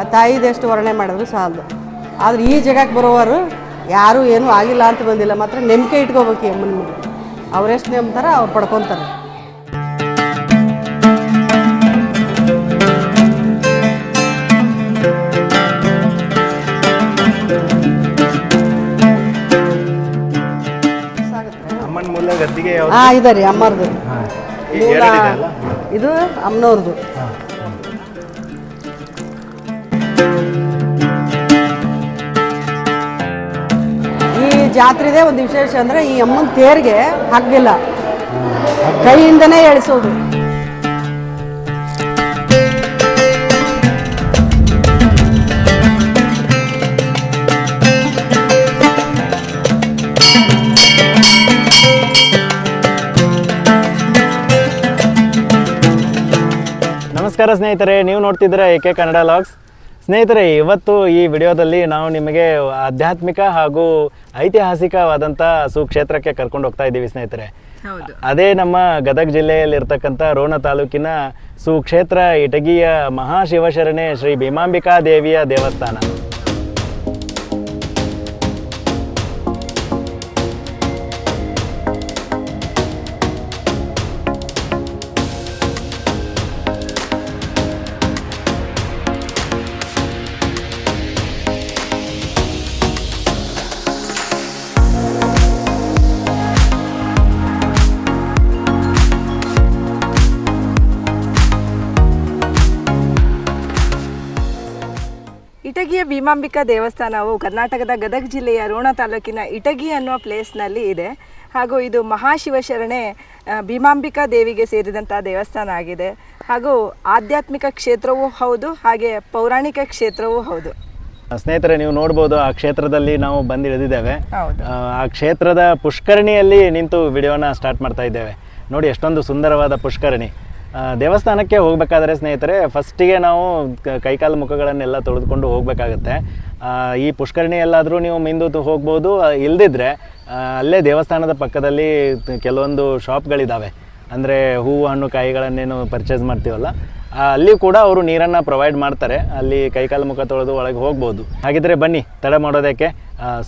ಆ ತಾಯಿದೆಷ್ಟು ವರ್ಣೆ ಮಾಡಿದ್ರು ಸಾಲದು. ಆದ್ರೆ ಈ ಜಗಕ್ಕೆ ಬರೋವರು ಯಾರೂ ಏನೂ ಆಗಿಲ್ಲ ಅಂತ ಬಂದಿಲ್ಲ. ಮಾತ್ರ ನೆಮ್ಮಿಕೆ ಇಟ್ಕೋಬೇಕು ಅಮ್ಮನ ಮೇಲೆ ಅವರೆಷ್ಟು ನಂಬ್ತಾರೆ ಅವ್ರು ಪಡ್ಕೊತಾರೆ. ಹಾಂ ಇದೆ ರೀ ಅಮ್ಮರದು ಇದು ಅಮ್ಮನವ್ರದ್ದು ಜಾತ್ರೆದೇ ಒಂದು ವಿಶೇಷ ಅಂದರೆ ಈ ಅಮ್ಮನ ತೇರಿಗೆ ಹಗ್ಗಿಲ್ಲ. ಕೈಯಿಂದನೇ ಎಳಿಸೋದು. ನಮಸ್ಕಾರ ಸ್ನೇಹಿತರೆ, ನೀವು ನೋಡ್ತಿದ್ರೆ ಏಕೆ ಕನ್ನಡ ಲಾಗ್ಸ್? ಸ್ನೇಹಿತರೆ ಇವತ್ತು ಈ ವಿಡಿಯೋದಲ್ಲಿ ನಾವು ನಿಮಗೆ ಆಧ್ಯಾತ್ಮಿಕ ಹಾಗೂ ಐತಿಹಾಸಿಕವಾದಂಥ ಸುಕ್ಷೇತ್ರಕ್ಕೆ ಕರ್ಕೊಂಡು ಹೋಗ್ತಾ ಇದ್ದೀವಿ ಸ್ನೇಹಿತರೆ. ಅದೇ ನಮ್ಮ ಗದಗ ಜಿಲ್ಲೆಯಲ್ಲಿರ್ತಕ್ಕಂಥ ರೋಣ ತಾಲೂಕಿನ ಸುಕ್ಷೇತ್ರ ಇಟಗಿಯ ಮಹಾಶಿವಶರಣೆ ಶ್ರೀ ಭೀಮಾಂಬಿಕಾ ದೇವಿಯ ದೇವಸ್ಥಾನ. ಇಟಗಿಯ ಭೀಮಾಂಬಿಕಾ ದೇವಸ್ಥಾನವು ಕರ್ನಾಟಕದ ಗದಗ ಜಿಲ್ಲೆಯ ರೋಣ ತಾಲೂಕಿನ ಇಟಗಿ ಅನ್ನುವ ಪ್ಲೇಸ್ನಲ್ಲಿ ಇದೆ. ಹಾಗೂ ಇದು ಮಹಾಶಿವಶರಣೆ ಭೀಮಾಂಬಿಕಾ ದೇವಿಗೆ ಸೇರಿದಂಥ ದೇವಸ್ಥಾನ ಆಗಿದೆ. ಹಾಗೂ ಆಧ್ಯಾತ್ಮಿಕ ಕ್ಷೇತ್ರವೂ ಹೌದು ಹಾಗೆ ಪೌರಾಣಿಕ ಕ್ಷೇತ್ರವೂ ಹೌದು. ಸ್ನೇಹಿತರೆ ನೀವು ನೋಡ್ಬೋದು ಆ ಕ್ಷೇತ್ರದಲ್ಲಿ ನಾವು ಬಂದು ಇಳಿದಿದ್ದೇವೆ ಹೌದು. ಆ, ಕ್ಷೇತ್ರದ ಪುಷ್ಕರಣಿಯಲ್ಲಿ ನಿಂತು ವಿಡಿಯೋನ ಸ್ಟಾರ್ಟ್ ಮಾಡ್ತಾ ಇದ್ದೇವೆ. ನೋಡಿ ಎಷ್ಟೊಂದು ಸುಂದರವಾದ ಪುಷ್ಕರಣಿ. ದೇವಸ್ಥಾನಕ್ಕೆ ಹೋಗಬೇಕಾದ್ರೆ ಸ್ನೇಹಿತರೆ ಫಸ್ಟಿಗೆ ನಾವು ಕೈಕಾಲು ಮುಖಗಳನ್ನೆಲ್ಲ ತೊಳೆದುಕೊಂಡು ಹೋಗಬೇಕಾಗತ್ತೆ. ಈ ಪುಷ್ಕರಣಿ ಎಲ್ಲಾದರೂ ನೀವು ಮಿಂದು ಹೋಗ್ಬೋದು. ಇಲ್ಲದಿದ್ದರೆ ಅಲ್ಲೇ ದೇವಸ್ಥಾನದ ಪಕ್ಕದಲ್ಲಿ ಕೆಲವೊಂದು ಶಾಪ್ಗಳಿದ್ದಾವೆ ಅಂದರೆ ಹೂವು, ಹಣ್ಣು, ಕಾಯಿಗಳನ್ನೇನು ಪರ್ಚೇಸ್ ಮಾಡ್ತೀವಲ್ಲ ಅಲ್ಲಿ ಕೂಡ ಅವರು ನೀರನ್ನು ಪ್ರೊವೈಡ್ ಮಾಡ್ತಾರೆ. ಅಲ್ಲಿ ಕೈಕಾಲು ಮುಖ ತೊಳೆದು ಒಳಗೆ ಹೋಗ್ಬೋದು. ಹಾಗಿದ್ರೆ ಬನ್ನಿ, ತಡ ಮಾಡೋದಕ್ಕೆ.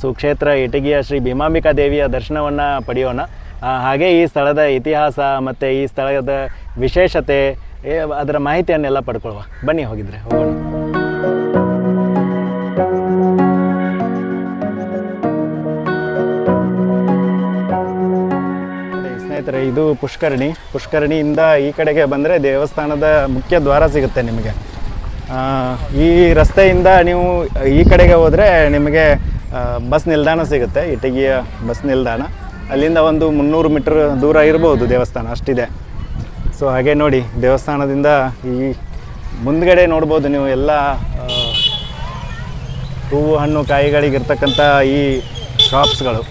ಸುಕ್ಷೇತ್ರ ಇಟಗಿಯ ಶ್ರೀ ಭೀಮಾಂಬಿಕಾ ದೇವಿಯ ದರ್ಶನವನ್ನು ಪಡೆಯೋಣ. ಹಾಗೆ ಈ ಸ್ಥಳದ ಇತಿಹಾಸ ಮತ್ತು ಈ ಸ್ಥಳದ ವಿಶೇಷತೆ ಅದರ ಮಾಹಿತಿಯನ್ನೆಲ್ಲ ಪಡ್ಕೊಳ್ಳುವ. ಬನ್ನಿ ಹೋಗಿದ್ರೆ, ಹೋಗೋಣ. ಸ್ನೇಹಿತರೆ, ಇದು ಪುಷ್ಕರಣಿ. ಪುಷ್ಕರಣಿಯಿಂದ ಈ ಕಡೆಗೆ ಬಂದರೆ ದೇವಸ್ಥಾನದ ಮುಖ್ಯ ದ್ವಾರ ಸಿಗುತ್ತೆ ನಿಮಗೆ. ಈ ರಸ್ತೆಯಿಂದ ನೀವು ಈ ಕಡೆಗೆ ಹೋದರೆ ನಿಮಗೆ ಬಸ್ ನಿಲ್ದಾಣ ಸಿಗುತ್ತೆ, ಇಟಗಿಯ ಬಸ್ ನಿಲ್ದಾಣ. ಅಲ್ಲಿಂದ ಒಂದು ಮುನ್ನೂರು ಮೀಟ್ರ್ ದೂರ ಇರ್ಬೋದು ದೇವಸ್ಥಾನ, ಅಷ್ಟಿದೆ. ಸೊ ಹಾಗೆ ನೋಡಿ, ದೇವಸ್ಥಾನದಿಂದ ಈ ಮುಂದ್ಗಡೆ ನೋಡ್ಬೋದು ನೀವು ಎಲ್ಲ ಹೂವು, ಹಣ್ಣು, ಕಾಯಿಗಳಿಗಿರ್ತಕ್ಕಂಥ ಈ ಶಾಪ್ಸ್ಗಳು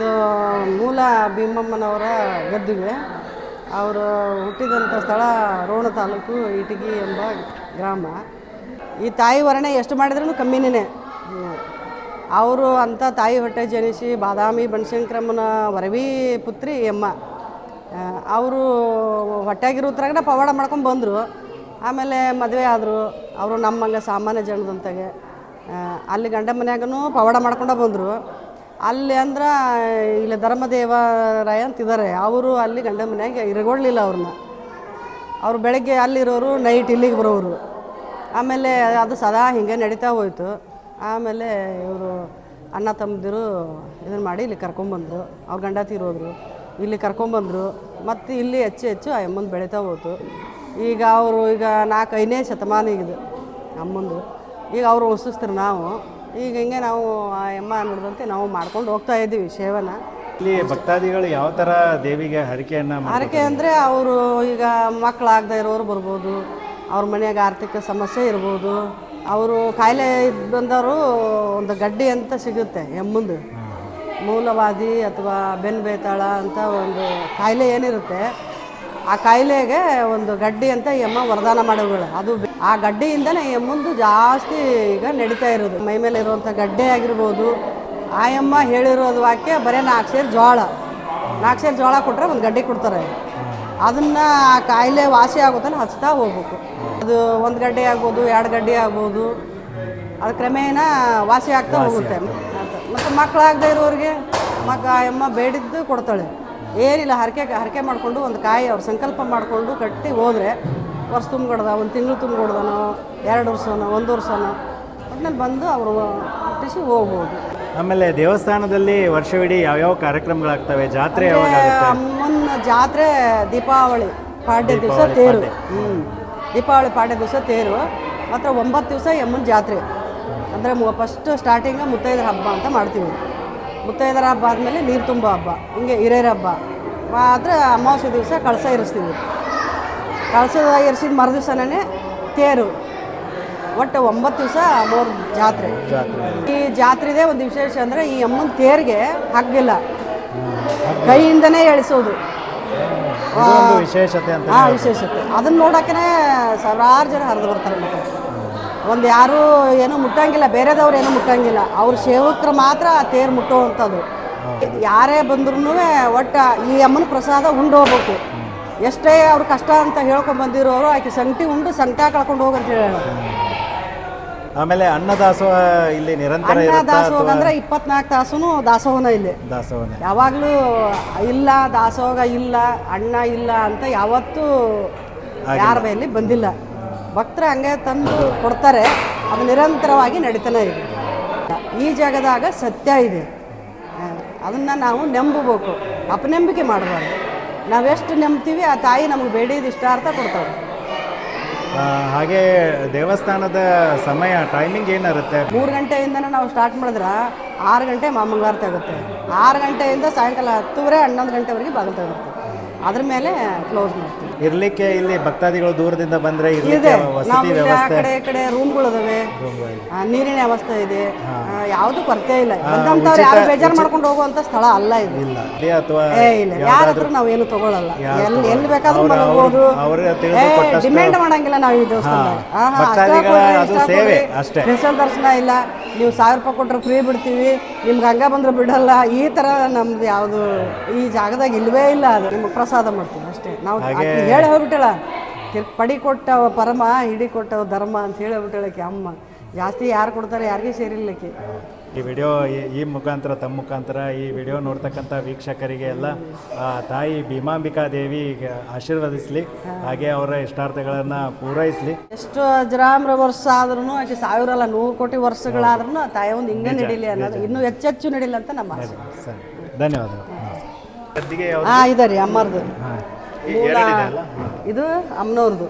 ಇದು ಮೂಲ ಭೀಮಮ್ಮನವರ ಗದ್ದುಗೆ ಅವರು ಹುಟ್ಟಿದಂಥ ಸ್ಥಳ ರೋಣ ತಾಲೂಕು ಇಟಗಿ ಎಂಬ ಗ್ರಾಮ. ಈ ತಾಯಿ ವರ್ಣೆ ಎಷ್ಟು ಮಾಡಿದ್ರೂ ಕಮ್ಮಿನೇ ಅವರು ಅಂಥ ತಾಯಿ ಹೊಟ್ಟೆ ಜನಿಸಿ ಬಾದಾಮಿ ಬನಶಂಕರಮ್ಮನ ವರವಿ ಪುತ್ರಿ ಎಮ್ಮ. ಅವರು ಹೊಟ್ಟೆಗಿರೋತ್ರಾಗನ ಪವಾಡ ಮಾಡ್ಕೊಂಡು ಬಂದರು. ಆಮೇಲೆ ಮದುವೆ ಆದರು. ಅವರು ನಮ್ಮಂಗೆ ಸಾಮಾನ್ಯ ಜನದಂತಾಗೆ. ಅಲ್ಲಿ ಗಂಡ ಮನ್ಯಾಗನು ಪವಾಡ ಮಾಡ್ಕೊಂಡೇ ಬಂದರು. ಅಲ್ಲಿ ಅಂದ್ರೆ, ಇಲ್ಲಿ ಧರ್ಮದೇವರಾಯ ಅಂತಿದ್ದಾರೆ ಅವರು ಅಲ್ಲಿ ಗಂಡ ಮನೆಯಾಗ ಇರಗೊಳ್ಳಿಲ್ಲ ಅವ್ರನ್ನ ಅವ್ರು ಬೆಳಗ್ಗೆ ಅಲ್ಲಿರೋರು ನೈಟ್ ಇಲ್ಲಿಗೆ ಬರೋರು. ಆಮೇಲೆ ಅದು ಸದಾ ಹಿಂಗೆ ನಡೀತಾ ಹೋಯ್ತು. ಆಮೇಲೆ ಇವರು ಅಣ್ಣ ತಮ್ಮದಿರು ಇದನ್ನು ಮಾಡಿ ಇಲ್ಲಿ ಕರ್ಕೊಂಬಂದರು. ಅವ್ರ ಗಂಡ ತೀರೋದ್ರು. ಇಲ್ಲಿ ಕರ್ಕೊಂಬಂದರು. ಮತ್ತು ಇಲ್ಲಿ ಹೆಚ್ಚು ಹೆಚ್ಚು ಆ ಅಮ್ಮನ ಬೆಳೀತಾ ಹೋಯ್ತು ಈಗ ಅವರು ಈಗ ನಾಲ್ಕೈನೇ ಶತಮಾನ ಈಗಿದು ಅಮ್ಮಂದು. ಈಗ ಅವರು ಉಸಿಸ್ತಾರೆ ನಾವು. ಈಗ ಹಿಂಗೆ ನಾವು ಆ ಎಮ್ಮ ನೋಡಿದಂತೆ ನಾವು ಮಾಡ್ಕೊಂಡು ಹೋಗ್ತಾ ಇದ್ದೀವಿ ಸೇವನ. ಇಲ್ಲಿ ಭಕ್ತಾದಿಗಳು ಯಾವ ಥರ ದೇವಿಗೆ ಹರಿಕೆಯನ್ನು ಹರಕೆ ಅಂದರೆ ಅವರು ಈಗ ಮಕ್ಕಳಾಗದೇ ಇರೋರು ಬರ್ಬೋದು ಅವ್ರ ಮನೆಯಾಗ ಆರ್ಥಿಕ ಸಮಸ್ಯೆ ಇರ್ಬೋದು. ಅವರು ಕಾಯಿಲೆ ಇದ್ ಬಂದವರು ಒಂದು ಗಡ್ಡಿ ಅಂತ ಸಿಗುತ್ತೆ ಎಮ್ಮಂದು. ಮೂಲವಾದಿ ಅಥವಾ ಬೆನ್ನು ಬೇತಾಳ ಅಂತ ಒಂದು ಕಾಯಿಲೆ ಏನಿರುತ್ತೆ ಆ ಕಾಯಿಲೆಗೆ ಒಂದು ಗಡ್ಡಿ ಅಂತ ಈ ಅಮ್ಮ ವರದಾನ ಮಾಡೋಗಳು ಅದು ಆ ಗಡ್ಡೆಯಿಂದನೇ ಮುಂದೆ ಜಾಸ್ತಿ ಈಗ ನಡೀತಾ ಇರೋದು. ಮೈ ಮೇಲೆ ಇರುವಂಥ ಗಡ್ಡೆ ಆಗಿರ್ಬೋದು ಆ ಅಮ್ಮ ಹೇಳಿರೋದು ವಾಕ್ಯ ಬರೀ ನಾಲ್ಕು ಸೇರು ಜೋಳ ನಾಲ್ಕು ಸೇರು ಜೋಳ ಕೊಟ್ಟರೆ ಒಂದು ಗಡ್ಡೆ ಕೊಡ್ತಾರೆ. ಅದನ್ನು ಆ ಕಾಯಿಲೆ ವಾಸಿ ಆಗುತ್ತಲ್ಲ ಹಚ್ತಾ ಹೋಗ್ಬೇಕು. ಅದು ಒಂದು ಗಡ್ಡೆ ಆಗ್ಬೋದು ಎರಡು ಗಡ್ಡೆ ಆಗ್ಬೋದು ಅದು ಕ್ರಮೇಣ ವಾಸಿ ಆಗ್ತಾ ಹೋಗುತ್ತೆ. ಮತ್ತು ಮಕ್ಕಳಾಗದೇ ಇರೋರಿಗೆ ಮಗ ಆ ಅಮ್ಮ ಬೇಡಿದ್ದು ಕೊಡ್ತಾಳೆ. ಏನಿಲ್ಲ ಹರಕೆ ಹರಕೆ ಮಾಡಿಕೊಂಡು ಒಂದು ಕಾಯಿ ಅವ್ರು ಸಂಕಲ್ಪ ಮಾಡಿಕೊಂಡು ಕಟ್ಟಿ ಹೋದರೆ ವರ್ಷ ತುಂಬಿಕೊಡ್ದ ಒಂದು ತಿಂಗಳು ತುಂಬಿಕೊಡ್ದನೋ ಎರಡು ವರ್ಷನೋ ಒಂದು ವರ್ಷನೋ ಒಟ್ಟಿನಲ್ಲಿ ಬಂದು ಅವರು ಮುಟ್ಟಿಸಿ ಹೋಗ್ಬೋದು. ಆಮೇಲೆ ದೇವಸ್ಥಾನದಲ್ಲಿ ವರ್ಷವಿಡೀ ಯಾವ್ಯಾವ ಕಾರ್ಯಕ್ರಮಗಳಾಗ್ತವೆ? ಜಾತ್ರೆ ಯಾವಾಗ ಆಗುತ್ತೆ ಅಮ್ಮನ ಜಾತ್ರೆ ದೀಪಾವಳಿ ಪಾಡ್ಯ ದಿವಸ ತೇರು. ಹ್ಞೂ ದೀಪಾವಳಿ ಪಾಡ್ಯ ದಿವಸ ತೇರು. ಮಾತ್ರ ಒಂಬತ್ತು ದಿವಸ ಯಮ್ಮನ ಜಾತ್ರೆ. ಅಂದರೆ ಫಸ್ಟ್ ಸ್ಟಾರ್ಟಿಂಗ್ ಮುತ್ತೈದರ ಹಬ್ಬ ಅಂತ ಮಾಡ್ತೀವಿ. ಮುತ್ತೈದರ ಹಬ್ಬ ಆದಮೇಲೆ ನೀರು ತುಂಬ ಹಬ್ಬ ಹಿಂಗೆ ಹಿರಿಯರ ಹಬ್ಬ. ಆದರೆ ಅಮಾವಾಸ್ಯೆ ದಿವಸ ಕಳಸ ಇರಿಸ್ತೀವಿ. ಕಳಸ ಇರಿಸಿದ ಮರುದಿವಸನೇ ತೇರು. ಒಟ್ಟು ಒಂಬತ್ತು ದಿವಸ ಮೂರು ಜಾತ್ರೆ. ಈ ಜಾತ್ರೆದೇ ಒಂದು ವಿಶೇಷ ಅಂದರೆ ಈ ಅಮ್ಮನ ತೇರಿಗೆ ಹಗ್ಗಿಲ್ಲ. ಕೈಯಿಂದನೇ ಎಳಿಸೋದು. ವಿಶೇಷತೆ ಅಂತ ಹಾಂ ವಿಶೇಷತೆ. ಅದನ್ನ ನೋಡೋಕೆ ಸಾವಿರಾರು ಜನ ಹರಿದು ಬರ್ತಾರೆ ಮತ್ತೆ ಒಂದು ಯಾರು ಏನೂ ಮುಟ್ಟಂಗಿಲ್ಲ ಬೇರೆದವ್ರು ಏನೂ ಮುಟ್ಟಂಗಿಲ್ಲ. ಅವ್ರ ಸೇವಕರು ಮಾತ್ರ ಆ ತೇರು ಮುಟ್ಟುವಂಥದ್ದು. ಯಾರೇ ಬಂದ್ರೂ ಒಟ್ಟು ಈ ಅಮ್ಮನ ಪ್ರಸಾದ ಉಂಡು ಹೋಗ್ಬೇಕು ಎಷ್ಟೇ ಅವ್ರು ಕಷ್ಟ ಅಂತ ಹೇಳ್ಕೊಂಡು ಬಂದಿರೋರು ಆಕೆ ಸಂಗಟಿ ಉಂಡು ಸಂಕಟ ಕಳ್ಕೊಂಡು ಹೋಗಂತ ಹೇಳೋಣ. ಆಮೇಲೆ ಅನ್ನದಾಸೋಹ ಇಲ್ಲಿ ನಿರಂತರ ಅನ್ನ ದಾಸೋಹ ಅಂದ್ರೆ ಇಪ್ಪತ್ನಾಲ್ಕು ತಾಸು ದಾಸೋಹನ ಇಲ್ಲಿ. ದಾಸೋಹನ. ಯಾವಾಗಲೂ ಇಲ್ಲ ದಾಸೋಹ ಇಲ್ಲ ಅಣ್ಣ ಇಲ್ಲ ಅಂತ ಯಾವತ್ತೂ ಯಾರ ಮೇಲೆ ಬಂದಿಲ್ಲ. ಭಕ್ತರು ಹಂಗೆ ತಂದು ಕೊಡ್ತಾರೆ ಅದು ನಿರಂತರವಾಗಿ ನಡೀತಾನೆ ಇದೆ. ಈ ಜಾಗದಾಗ ಸತ್ಯ ಇದೆ. ಅದನ್ನು ನಾವು ನಂಬಬೇಕು. ಅಪನಂಬಿಕೆ ಮಾಡಬಾರ್ದು. ನಾವೆಷ್ಟು ನಂಬ್ತೀವಿ ಆ ತಾಯಿ ನಮಗೆ ಬೇಡಿದ ಇಷ್ಟಾರ್ಥ ಕೊಡ್ತಾವೆ ಹಾಗೆ ದೇವಸ್ಥಾನದ ಸಮಯ ಟೈಮಿಂಗ್ ಏನಿರುತ್ತೆ? ಮೂರು ಗಂಟೆಯಿಂದನೇ ನಾವು ಸ್ಟಾರ್ಟ್ ಮಾಡಿದ್ರೆ ಆರು ಗಂಟೆ ಮಾಮಂಗಳಾರತಿ ಆಗುತ್ತೆ. ಆರು ಗಂಟೆಯಿಂದ ಸಾಯಂಕಾಲ ಹತ್ತುವರೆ ಹನ್ನೊಂದು ಗಂಟೆವರೆಗೆ ಬಾಗಿಲು ತೆಗುತ್ತೆ ಅದ್ರ ಮೇಲೆ ಕ್ಲೋಸ್ ಮಾಡ್ತೀವಿ ಇರ್ಲಿಕ್ಕೆ ಇಲ್ಲಿ ಭಕ್ತಾದಿಗಳು ದೂರದಿಂದ ಬಂದ್ರೆ ಇದೆ. ಇರ್ಲಿಕ್ಕೆ ನಾವು ವಸತಿ ಇಲ್ಲಿ ಆ ವ್ಯವಸ್ಥೆ ಕಡೆ ಈ ಕಡೆ ರೂಮ್ಗಳಿದಾವೆ. ನೀರಿನ ವ್ಯವಸ್ಥೆ ಇದೆ. ಯಾವುದು ಕೊರತೆ ಇಲ್ಲ. ಬಂದಂಥವ್ರು ಯಾರು ಬೇಜಾರು ಮಾಡ್ಕೊಂಡು ಹೋಗುವಂತ ಸ್ಥಳ ಅಲ್ಲ ಇದು. ಇಲ್ಲ. ಯಾರಾದ್ರೂ ಅಥವಾ ಏ ಇಲ್ಲ. ಯಾರ ಹತ್ರ ನಾವು ಏನು ತಗೊಳ್ಳಲ್ಲ ಎಲ್ಲಿ ಎಲ್ಲಿ ಬೇಕಾದ್ರೂ ಅವ್ರ- ಮಲಗ್ಬೋದು. ಅವ್ರ ತಿಳಿದು ಕೊಟ್ಟಷ್ಟು- ಡಿಮ್ಯಾಂಡ್ ಮಾಡಂಗಿಲ್ಲ ನಾವು ಈ ಭಕ್ತಾದಿಗಳ ಅದು ಸೇವೆ ಅಷ್ಟೇ. ಸ್ಪೆಷಲ್ ದರ್ಶನ ಇಲ್ಲ. ನೀವು ಸಾವಿರ ರೂಪಾಯಿ ಕೊಟ್ಟರೆ ಫ್ರೀ ಬಿಡ್ತೀವಿ. ನಿಮ್ಗೆ ಹಂಗ ಬಂದ್ರೆ ಬಿಡಲ್ಲ. ಈ ಥರ ನಮ್ದು ಯಾವುದು ಈ ಜಾಗದಾಗ ಇಲ್ವೇ ಇಲ್ಲ ಅದು. ನಿಮ್ಗೆ ಪ್ರಸಾದ ಮಾಡ್ತೀವಿ. ನಾವು ಹೇಳಿ ಹೋಗ್ಬಿಟ್ಟಳ. ಪಡಿ ಕೊಟ್ಟವ ಪರಮ ಹಿಡಿ ಕೊಟ್ಟವ ಧರ್ಮ ಅಂತ ಹೇಳಿ ಹೋಗ್ಬಿಟ್ಟಳಕ್ಕೆ ಅಮ್ಮ. ಜಾಸ್ತಿ ಯಾರು ಕೊಡ್ತಾರೆ ಯಾರಿಗೂ ಸೇರಿಲ್ಲಕ್ಕೆ ಈ ವಿಡಿಯೋ ಈ- ಮುಖಾಂತರ ತಮ್ಮ ಮುಖಾಂತರ ಈ ವಿಡಿಯೋ ನೋಡ್ತಕ್ಕಂಥ ವೀಕ್ಷಕರಿಗೆ ಎಲ್ಲ ತಾಯಿ ಭೀಮಾಂಬಿಕಾ ದೇವಿ ಆಶೀರ್ವದಿಸಲಿ ಹಾಗೆ ಅವರ ಇಷ್ಟಾರ್ಥಗಳನ್ನು ಪೂರೈಸಲಿ. ಎಷ್ಟು ಅಜರಾಮ್ರ ವರ್ಷ ಆದ್ರೂ ಆಕೆ ಸಾವಿರ ಅಲ್ಲ ನೂರು ಕೋಟಿ ವರ್ಷಗಳಾದ್ರೂ ತಾಯಿ ಒಂದು ಹಿಂಗೆ ನಡೀಲಿ ಅನ್ನೋದು. ಇನ್ನೂ ಹೆಚ್ಚೆಚ್ಚು ನಡೀಲಿ ಅಂತ ನಮ್ಮ ಆಸೆ. ಸರಿ ಧನ್ಯವಾದಗಳು? ಹಾಂ ಇದೆ ರೀ ಅಮ್ಮರ್ದು. ಹಾ. ಮೂಲ? ಇದು ಅಮ್ಮನವ್ರದ್ದು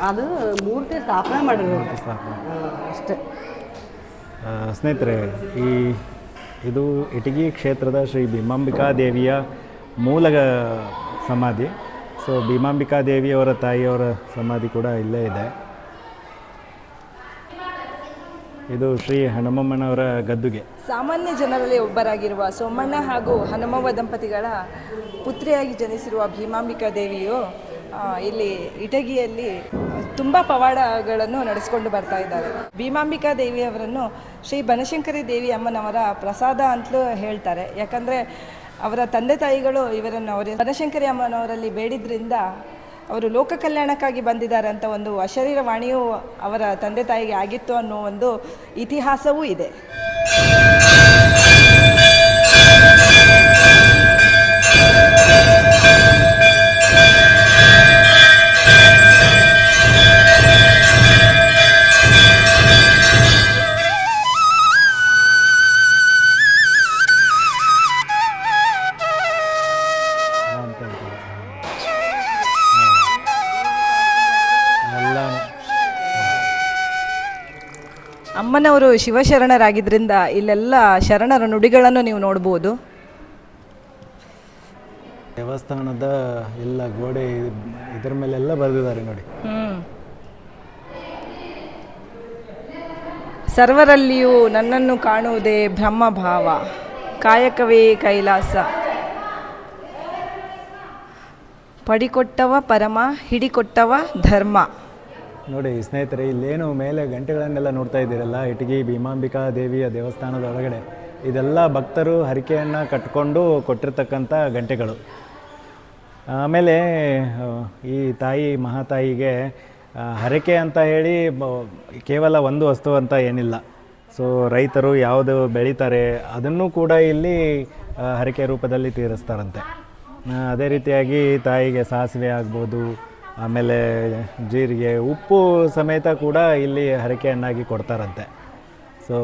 ಅದು ಮೂರ್ತಿ ಸ್ಥಾಪನೆ ಮಾಡಿರೋದು. ಸ್ಥಾಪನೆ. ಅಷ್ಟೇ. ಸ್ನೇಹಿತರೆ ಈ ಇದು ಇಟಗಿ ಕ್ಷೇತ್ರದ ಶ್ರೀ ಭೀಮಾಂಬಿಕಾ ದೇವಿಯ ಮೂಲ ಸಮಾಧಿ. ಸೊ ಭೀಮಾಂಬಿಕಾ ದೇವಿಯವರ ತಾಯಿಯವರ ಸಮಾಧಿ ಕೂಡ ಇಲ್ಲೇ ಇದೆ. ಇದು ಶ್ರೀ ಹನುಮಮ್ಮನವರ ಗದ್ದುಗೆ. ಸಾಮಾನ್ಯ ಜನರಲ್ಲಿ ಒಬ್ಬರಾಗಿರುವ ಸೋಮಣ್ಣ ಹಾಗೂ ಹನುಮವ್ವ ದಂಪತಿಗಳ ಪುತ್ರಿಯಾಗಿ ಜನಿಸಿರುವ ಭೀಮಾಂಬಿಕಾ ದೇವಿಯು ಇಲ್ಲಿ ಇಟಗಿಯಲ್ಲಿ ತುಂಬ ಪವಾಡಗಳನ್ನು ನಡೆಸಿಕೊಂಡು ಬರ್ತಾ ಇದ್ದಾರೆ. ಭೀಮಾಂಬಿಕಾ ದೇವಿಯವರನ್ನು ಶ್ರೀ ಬನಶಂಕರಿ ದೇವಿ ಅಮ್ಮನವರ ಪ್ರಸಾದ ಅಂತಲೂ ಹೇಳ್ತಾರೆ. ಯಾಕಂದರೆ ಅವರ ತಂದೆ ತಾಯಿಗಳು ಇವರನ್ನು ಅವರ ಬನಶಂಕರಿ ಅಮ್ಮನವರಲ್ಲಿ ಬೇಡಿದ್ರಿಂದ ಅವರು ಲೋಕ ಕಲ್ಯಾಣಕ್ಕಾಗಿ ಬಂದಿದ್ದಾರೆ ಅಂತ ಒಂದು ಅಶರೀರವಾಣಿಯು ಅವರ ತಂದೆ ತಾಯಿಗೆ ಆಗಿತ್ತು ಅನ್ನೋ ಒಂದು ಇತಿಹಾಸವೂ ಇದೆ. ಅಮ್ಮನವರು ಶಿವಶರಣರಾಗಿದ್ದರಿಂದ ಇಲ್ಲೆಲ್ಲ ಶರಣರ ನುಡಿಗಳನ್ನು ನೀವು ನೋಡ್ಬೋದು. ದೇವಸ್ಥಾನದ ಎಲ್ಲ ಗೋಡೆ ಇದರ ಮೇಲೆಲ್ಲ ಬರೆದಿದ್ದಾರೆ ನೋಡಿ. ಸರ್ವರಲ್ಲಿಯೂ ನನ್ನನ್ನು ಕಾಣುವುದೇ ಬ್ರಹ್ಮಭಾವ ಕಾಯಕವೇ ಕೈಲಾಸ. ಪಡಿಕೊಟ್ಟವ ಪರಮ ಹಿಡಿಕೊಟ್ಟವ ಧರ್ಮ. ನೋಡಿ, ಸ್ನೇಹಿತರೆ, ಇಲ್ಲೇನು ಮೇಲೆ ಗಂಟೆಗಳನ್ನೆಲ್ಲ ನೋಡ್ತಾ ಇದ್ದೀರಲ್ಲ? ಇಟಗಿ ಭೀಮಾಂಬಿಕಾ ದೇವಿಯ ದೇವಸ್ಥಾನದ ಒಳಗಡೆ. ಇದೆಲ್ಲ ಭಕ್ತರು ಹರಿಕೆಯನ್ನು ಕಟ್ಕೊಂಡು ಕೊಟ್ಟಿರ್ತಕ್ಕಂಥ ಗಂಟೆಗಳು. ಆಮೇಲೆ ಈ ತಾಯಿ ಮಹಾತಾಯಿಗೆ ಹರಕೆ ಅಂತ ಹೇಳಿ ಕೇವಲ ಒಂದು ವಸ್ತು ಅಂತ ಏನಿಲ್ಲ. ಸೊ, ರೈತರು ಯಾವುದು ಬೆಳೀತಾರೆ ಅದನ್ನು ಕೂಡ ಇಲ್ಲಿ ಹರಕೆ ರೂಪದಲ್ಲಿ ತೀರಿಸ್ತಾರಂತೆ. ಅದೇ ರೀತಿಯಾಗಿ ತಾಯಿಗೆ ಸಾಸಿವೆ ಆಗ್ಬೋದು ಆಮೇಲೆ ಜೀರಿಗೆ ಉಪ್ಪು ಸಮೇತ ಕೂಡ ಇಲ್ಲಿ ಹರಕೆಯನ್ನಾಗಿ ಕೊಡ್ತಾರಂತೆ. ಸೊ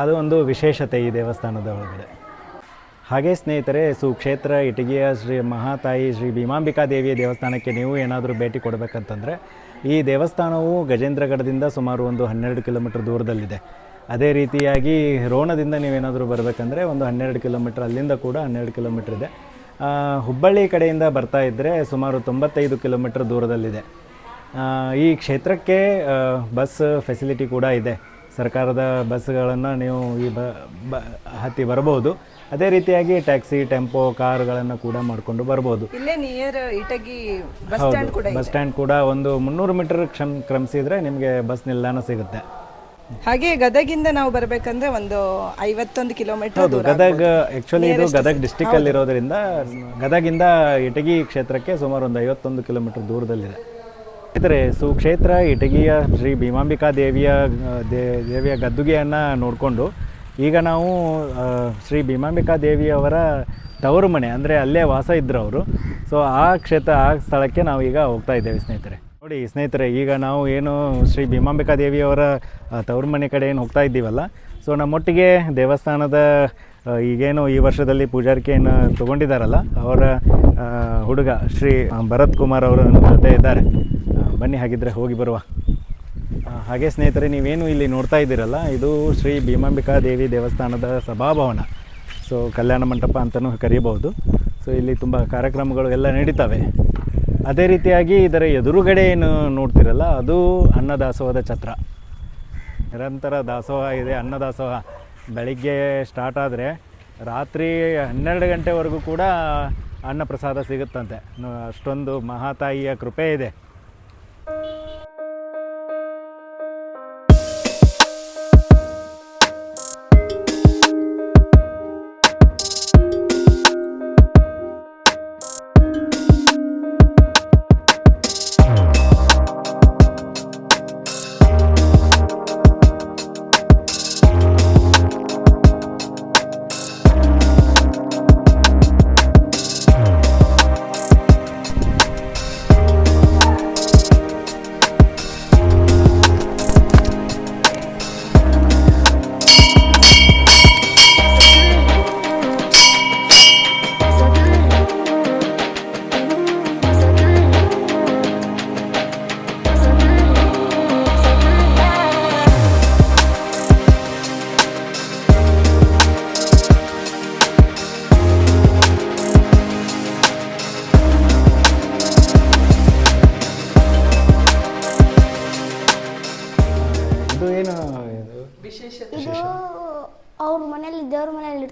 ಅದು ಒಂದು ವಿಶೇಷತೆ ಈ ದೇವಸ್ಥಾನದ ಒಳಗಡೆ. ಹಾಗೆ ಸ್ನೇಹಿತರೆ, ಸುಕ್ಷೇತ್ರ ಇಟಗಿಯ ಶ್ರೀ ಮಹಾತಾಯಿ ಶ್ರೀ ಭೀಮಾಂಬಿಕಾ ದೇವಿಯ ದೇವಸ್ಥಾನಕ್ಕೆ ನೀವು ಏನಾದರೂ ಭೇಟಿ ಕೊಡಬೇಕಂತಂದರೆ, ಈ ದೇವಸ್ಥಾನವು ಗಜೇಂದ್ರಗಢದಿಂದ ಸುಮಾರು ಒಂದು ಹನ್ನೆರಡು ಕಿಲೋಮೀಟರ್ ದೂರದಲ್ಲಿದೆ. ಅದೇ ರೀತಿಯಾಗಿ ರೋಣದಿಂದ ನೀವೇನಾದರೂ ಬರಬೇಕಂದ್ರೆ ಒಂದು ಹನ್ನೆರಡು ಕಿಲೋಮೀಟರ್ ಅಲ್ಲಿಂದ ಕೂಡ ಹನ್ನೆರಡು ಕಿಲೋಮೀಟ್ರ್ ಇದೆ. ಹುಬ್ಬಳ್ಳಿ ಕಡೆಯಿಂದ ಬರ್ತಾ ಇದ್ದರೆ ಸುಮಾರು ತೊಂಬತ್ತೈದು ಕಿಲೋಮೀಟ್ರ್ ದೂರದಲ್ಲಿದೆ. ಈ ಕ್ಷೇತ್ರಕ್ಕೆ ಬಸ್ ಫೆಸಿಲಿಟಿ ಕೂಡ ಇದೆ. ಸರ್ಕಾರದ ಬಸ್ಗಳನ್ನು ನೀವು ಈ ಬ ಬ ಹತ್ತಿ ಬರಬಹುದು ಅದೇ ರೀತಿಯಾಗಿ ಟ್ಯಾಕ್ಸಿ ಟೆಂಪೋ ಕಾರುಗಳನ್ನು ಕೂಡ ಮಾಡಿಕೊಂಡು ಬರ್ಬೋದು. ಇಲ್ಲೇ ನಿಯರ್ ಇಟಗಿ ಬಸ್ ಸ್ಟ್ಯಾಂಡ್ ಕೂಡ ಒಂದು ಮುನ್ನೂರು ಮೀಟರ್ ಕ್ಷಮ್ ಕ್ರಮಿಸಿದರೆ ನಿಮಗೆ ಬಸ್ ನಿಲ್ದಾಣ ಸಿಗುತ್ತೆ. ಹಾಗೆ ಗದಗಿಂದ ನಾವು ಬರಬೇಕಂದ್ರೆ ಒಂದು ಐವತ್ತೊಂದು ಕಿಲೋಮೀಟರ್ ಹೌದು ಗದಗ ಆಕ್ಚುಲಿ ಇದು ಗದಗ ಡಿಸ್ಟಿಕಲ್ಲಿ ಇರೋದ್ರಿಂದ ಗದಗಿಂದ ಇಟಗಿ ಕ್ಷೇತ್ರಕ್ಕೆ ಸುಮಾರು ಒಂದು ಐವತ್ತೊಂದು ಕಿಲೋಮೀಟರ್ ದೂರದಲ್ಲಿದೆ. ಸ್ನೇಹಿತರೆ ಸುಕ್ಷೇತ್ರ ಇಟಗಿಯ ಶ್ರೀ ಭೀಮಾಂಬಿಕಾ ದೇವಿಯ ದೇ ದೇವಿಯ ಗದ್ದುಗೆಯನ್ನು ನೋಡಿಕೊಂಡು ಈಗ ನಾವು ಶ್ರೀ ಭೀಮಾಂಬಿಕಾ ದೇವಿಯವರ ತವರು ಮನೆ ಅಂದರೆ ಅಲ್ಲೇ ವಾಸ ಇದ್ದರು ಅವರು. ಸೊ ಆ ಕ್ಷೇತ್ರ ಆ ಸ್ಥಳಕ್ಕೆ ನಾವು ಈಗ ಹೋಗ್ತಾ ಇದ್ದೇವೆ ಸ್ನೇಹಿತರೆ. ನೋಡಿ ಸ್ನೇಹಿತರೆ, ಈಗ ನಾವು ಏನು ಶ್ರೀ ಭೀಮಾಂಬಿಕಾ ದೇವಿಯವರ ತವ್ರ ಮನೆ ಕಡೆ ಏನು ಹೋಗ್ತಾ ಇದ್ದೀವಲ್ಲ, ಸೊ ನಮ್ಮೊಟ್ಟಿಗೆ ದೇವಸ್ಥಾನದ ಈಗೇನು ಈ ವರ್ಷದಲ್ಲಿ ಪೂಜಾರಿಕೆಯನ್ನು ತಗೊಂಡಿದ್ದಾರಲ್ಲ, ಅವರ ಹುಡುಗ ಶ್ರೀ ಭರತ್ ಕುಮಾರ್ ಅವರ ಜೊತೆ ಇದ್ದಾರೆ. ಬನ್ನಿ ಹಾಗಿದ್ರೆ ಹೋಗಿ ಬರುವ. ಹಾಗೆ ಸ್ನೇಹಿತರೆ, ನೀವೇನು ಇಲ್ಲಿ ನೋಡ್ತಾ ಇದ್ದೀರಲ್ಲ, ಇದು ಶ್ರೀ ಭೀಮಾಂಬಿಕಾ ದೇವಿ ದೇವಸ್ಥಾನದ ಸಭಾಭವನ. ಸೊ ಕಲ್ಯಾಣ ಮಂಟಪ ಅಂತಲೂ ಕರೀಬಹುದು. ಸೊ ಇಲ್ಲಿ ತುಂಬ ಕಾರ್ಯಕ್ರಮಗಳು ಎಲ್ಲ ನಡೀತವೆ. ಅದೇ ರೀತಿಯಾಗಿ ಇದರ ಎದುರುಗಡೆ ಏನು ನೋಡ್ತಿರಲ್ಲ, ಅದು ಅನ್ನದಾಸೋಹದ ಛತ್ರ. ನಿರಂತರ ದಾಸೋಹ ಇದೆ, ಅನ್ನದಾಸೋಹ. ಬೆಳಿಗ್ಗೆ ಸ್ಟಾರ್ಟ್ ಆದರೆ ರಾತ್ರಿ ಹನ್ನೆರಡು ಗಂಟೆವರೆಗೂ ಕೂಡ ಅನ್ನ ಪ್ರಸಾದ ಸಿಗುತ್ತಂತೆ ಅಷ್ಟೊಂದು ಮಹಾತಾಯಿಯ ಕೃಪೆ ಇದು.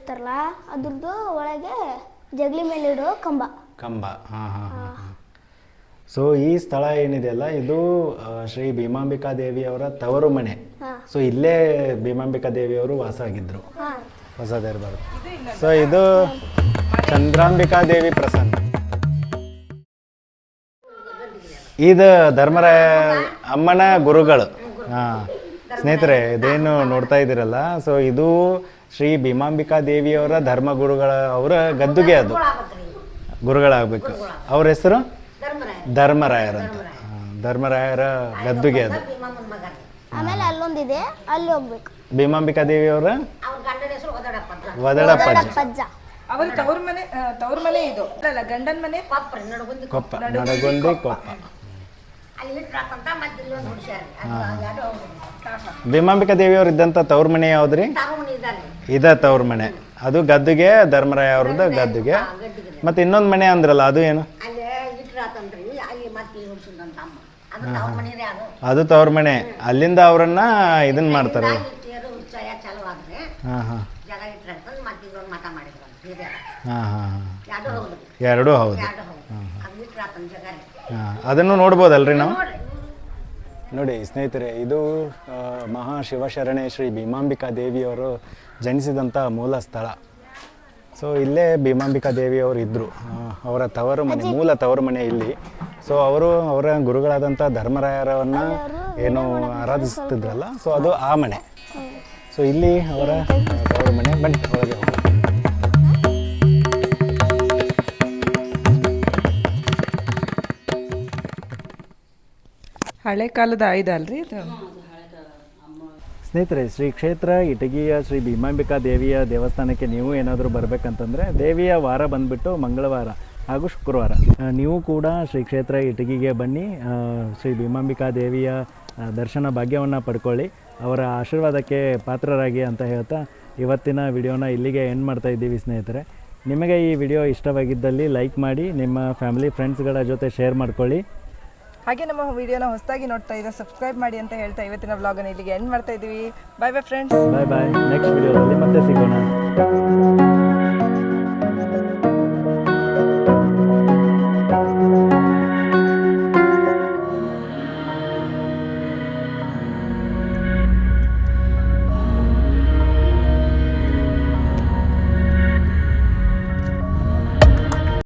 ಮನೇಲಿ ಅದ್ರದ್ದು ಒಳಗೆ ಜಗಲಿ ಮೇಲೆ ಇಡೋ ಕಂಬ. ಕಂಬ. ಹಾಂ ಹಾಂ ಹಾಂ ಸೊ ಈ ಸ್ಥಳ ಏನಿದೆಯಲ್ಲ ಇದು ಆ, ಶ್ರೀ ಭೀಮಾಂಬಿಕಾ ದೇವಿಯವರ ತವರು ಮನೆ. ಸೊ ಇಲ್ಲೇ ಭೀಮಾಂಬಿಕಾ ದೇವಿಯವರು ವಾಸ ಆಗಿದ್ರು. ಹಾ. ಹೊಸದೇರ್ಬಾರ್ದು ಸೊ ಇದು ಚಂದ್ರಾಂಬಿಕಾ ದೇವಿ ಪ್ರಸನ್ನ. ಇದು ಧರ್ಮರಾಯ ಅಮ್ಮನ ಗುರುಗಳು. ಹಾ. ಸ್ನೇಹಿತರೆ ಇದೇನು ನೋಡ್ತಾ ಇದ್ದೀರಲ್ಲ ಸೊ ಇದು ಶ್ರೀ ಭೀಮಾಂಬಿಕಾ ದೇವಿಯವರ ಧರ್ಮಗುರುಗಳ ಅವರ ಗದ್ದುಗೆ ಅದು. ಗುರುಗಳಾಗಬೇಕು. ಅವ್ರ ಹೆಸರು? ಧರ್ಮರಾಯರಂತ ಧರ್ಮರಾಯರ ಗದ್ದುಗೆ ಅದು. ಆಮೇಲೆ ಅಲ್ಲೊಂದಿದೆ ಅಲ್ಲಿ ಹೋಗ್ಬೇಕು. ಭೀಮಾಂಬಿಕಾ ದೇವಿಯವರ? ವದಡಪ್ಪಾಜಿ ಪಜ್ಜ ಅವರ ತವ್ರ ಮನೆ ತವ್ರ ಮನೆ ಇದು. ಅಲ್ಲ ಗಂಡನ ಮನೆ? ಕೊಪ್ಪ ನಡಗೊಂಡಿ ಕೊಪ್ಪ. ಭೀಮಾಂಬಿಕಾ ದೇವಿಯವ್ರು ಇದ್ದಂಥ ತವ್ರ ಮನೆ ಯಾವ್ದ್ರಿ ಇದ ತವ್ರ ಮನೆ ಅದು ಗದ್ದುಗೆ ಧರ್ಮರಾಯ ಅವ್ರದ್ದು ಗದ್ದುಗೆ ಮತ್ತೆ ಇನ್ನೊಂದು ಮನೆ ಅಂದ್ರಲ್ಲ ಅದು ಏನು? ಅದು ತಾವ್ರ ಮನೆ ಅಲ್ಲಿಂದ ಅವರನ್ನ ಇದನ್ನ ಮಾಡ್ತಾರೆ ಎರಡು ಹೌದು. ಅದನ್ನು ನೋಡ್ಬೋದಲ್ರಿ ನಾವು? ನೋಡಿ ಸ್ನೇಹಿತರೆ ಇದು ಮಹಾ ಮಹಾಶಿವಶರಣೆ ಶ್ರೀ ಭೀಮಾಂಬಿಕಾ ದೇವಿಯವರು ಜನಿಸಿದಂಥ ಮೂಲ ಸ್ಥಳ. ಸೊ ಇಲ್ಲೇ ಭೀಮಾಂಬಿಕಾ ದೇವಿಯವರು ಇದ್ದರು ಅವರ ತವರು ಮನೆ ಮೂಲ ತವರು ಮನೆ ಇಲ್ಲಿ. ಸೊ ಅವರು ಅವರ ಗುರುಗಳಾದಂಥ ಧರ್ಮರಾಯರವನ್ನು ಏನು ಆರಾಧಿಸ್ತಿದ್ರಲ್ಲ ಸೊ ಅದು ಆ ಮನೆ. ಸೊ ಇಲ್ಲಿ ಅವರ ತವರು ಮನೆ ಬನ್ನಿ ಹಳೆ ಕಾಲದ ಆಯುಧ ಅಲ್ರಿ ಇದು ಸ್ನೇಹಿತರೆ ಶ್ರೀ ಕ್ಷೇತ್ರ ಇಟಗಿಯ ಶ್ರೀ ಭೀಮಾಂಬಿಕಾ ದೇವಿಯ ದೇವಸ್ಥಾನಕ್ಕೆ ನೀವು ಏನಾದರೂ ಬರಬೇಕಂತಂದರೆ ದೇವಿಯ ವಾರ ಬಂದ್ಬಿಟ್ಟು ಮಂಗಳವಾರ ಹಾಗೂ ಶುಕ್ರವಾರ. ನೀವು ಕೂಡ ಶ್ರೀ ಕ್ಷೇತ್ರ ಇಟಗಿಗೆ ಬನ್ನಿ. ಶ್ರೀ ಭೀಮಾಂಬಿಕಾ ದೇವಿಯ ದರ್ಶನ ಭಾಗ್ಯವನ್ನು ಪಡ್ಕೊಳ್ಳಿ. ಅವರ ಆಶೀರ್ವಾದಕ್ಕೆ ಪಾತ್ರರಾಗಿ ಅಂತ ಹೇಳ್ತಾ ಇವತ್ತಿನ ವಿಡಿಯೋನ ಇಲ್ಲಿಗೆ ಎಂಡ್ ಮಾಡ್ತಾ ಇದ್ದೀವಿ ಸ್ನೇಹಿತರೆ. ನಿಮಗೆ ಈ ವಿಡಿಯೋ ಇಷ್ಟವಾಗಿದ್ದಲ್ಲಿ ಲೈಕ್ ಮಾಡಿ ನಿಮ್ಮ ಫ್ಯಾಮಿಲಿ ಫ್ರೆಂಡ್ಸ್ಗಳ ಜೊತೆ ಶೇರ್ ಮಾಡ್ಕೊಳ್ಳಿ. ಹಾಗೆ ನಮ್ಮ ವಿಡಿಯೋನ ಹೊಸದಾಗಿ ನೋಡ್ತಾ ಇದ್ರೆ ಸಬ್ಸ್ಕ್ರೈಬ್ ಮಾಡಿ ಅಂತ ಹೇಳ್ತಾ ಇವತ್ತಿನ ವ್ಲಾಗನ್ನು ಇಲ್ಲಿಗೆ ಎಂಡ್ ಮಾಡ್ತಾ ಇದ್ದೀವಿ. Bye bye friends bye bye next ವಿಡಿಯೋದಲ್ಲಿ ಮತ್ತೆ ಸಿಗೋಣ.